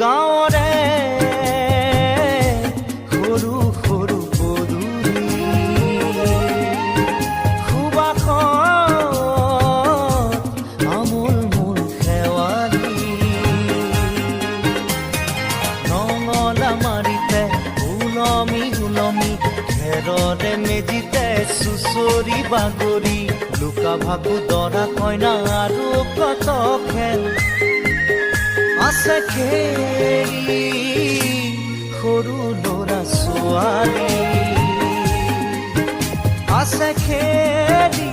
গাঁৱৰে সৰু সৰু পদূলি সুবাসত আমোল মোল শেৱালি নঙলা মাৰিতে ওলমি ওলমি খেৰৰে মেজিতে চুচৰি বাগৰি লুকা ভাকু দৰা কইনা আৰু কত খেল আছে খেলি সৰু ল'ৰা ছোৱালী আছে খেৰি